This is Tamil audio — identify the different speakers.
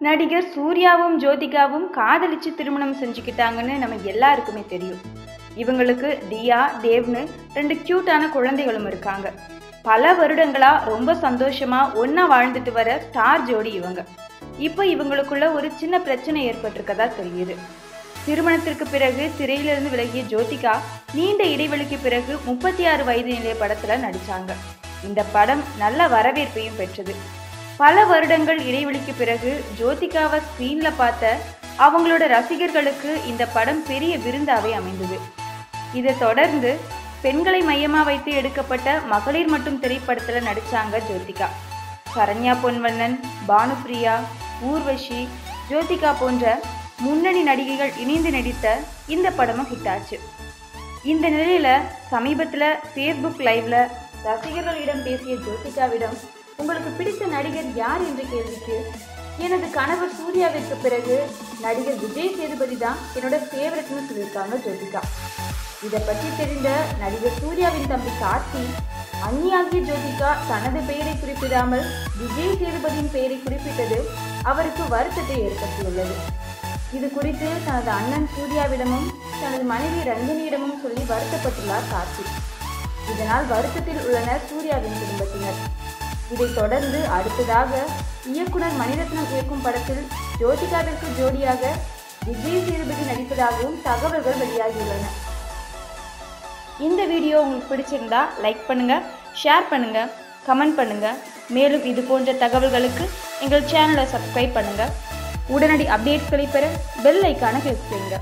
Speaker 1: நடிகர் சூர்யாவும் ஜோதிகாவும் காதலிச்சு திருமணம் செஞ்சுக்கிட்டாங்கன்னு நம்ம எல்லாருக்குமே தெரியும். இவங்களுக்கு தியா தேவ்னு ரெண்டு கியூட்டான குழந்தைகளும் இருக்காங்க. பல வருடங்களா ரொம்ப சந்தோஷமா ஒன்னா வாழ்ந்துட்டு வர ஸ்டார் ஜோடி இவங்க. இப்போ இவங்களுக்குள்ள ஒரு சின்ன பிரச்சனை ஏற்பட்டிருக்கதா தெரியுது. திருமணத்திற்கு பிறகு திரையிலிருந்து விலகிய ஜோதிகா நீண்ட இடைவெளிக்கு பிறகு முப்பத்தி ஆறு வயது நிலைய படத்துல நடிச்சாங்க. இந்த படம் நல்ல வரவேற்பையும் பெற்றது. பல வருடங்கள் இடைவெளிக்கு பிறகு ஜோதிகாவை ஸ்க்ரீன்ல பார்த்த அவங்களோட ரசிகர்களுக்கு இந்த படம் பெரிய விருந்தாவே அமைந்தது. இதை தொடர்ந்து பெண்களை மையமாக வைத்து எடுக்கப்பட்ட மகளிர் மட்டும் திரைப்படத்தில் நடித்தாங்க ஜோதிகா. சரண்யா பொன்வண்ணன் பானுப்ரியா ஊர்வஷி ஜோதிகா போன்ற முன்னணி நடிகைகள் இணைந்து நடித்த இந்த படமும் ஹிட் ஆச்சு. இந்த நிலையில் சமீபத்தில் ஃபேஸ்புக் லைவ்ல ரசிகர்களிடம் பேசிய ஜோதிகாவிடம் உங்களுக்கு பிடித்த நடிகர் யார்? என்ற கேள்விக்கு எனது கணவர் சூர்யாவிற்கு பிறகு நடிகர் விஜய் சேதுபதி தான் என்னோட ஃபேவரட்னு சொல்லியிருக்காங்க ஜோதிகா. இதை பற்றி தெரிந்த நடிகர் சூர்யாவின் தம்பி கார்த்தி அந்நியாகிய ஜோதிகா தனது பெயரை குறிப்பிடாமல் விஜய் சேதுபதியின் பெயரை குறிப்பிட்டது அவருக்கு வருத்தத்தை ஏற்படுத்தியுள்ளது. இது குறித்து தனது அண்ணன் சூர்யாவிடமும் தனது மனைவி ரஞ்சினியிடமும் சொல்லி வருத்தப்பட்டுள்ளார் கார்த்தி. இதனால் வருத்தத்தில் உள்ளனர் சூர்யாவின் குடும்பத்தினர். இதைத் தொடர்ந்து அடுத்ததாக இயக்குனர் மணிரத்னம் இயக்கும் படத்தில் ஜோதிகாவிற்கு ஜோடியாக விஜய் சேதுபதி நடிப்பதாகவும் தகவல்கள் வெளியாகியுள்ளன. இந்த வீடியோ உங்களுக்கு பிடிச்சிருந்தா லைக் பண்ணுங்க ஷேர் பண்ணுங்க கமெண்ட் பண்ணுங்க. மேலும் இது போன்ற தகவல்களுக்கு எங்கள் சேனலை சப்ஸ்கிரைப் பண்ணுங்க. உடனடி அப்டேட்ஸ்களை பெற பெல் ஐக்கான கிளிக் செய்யுங்க.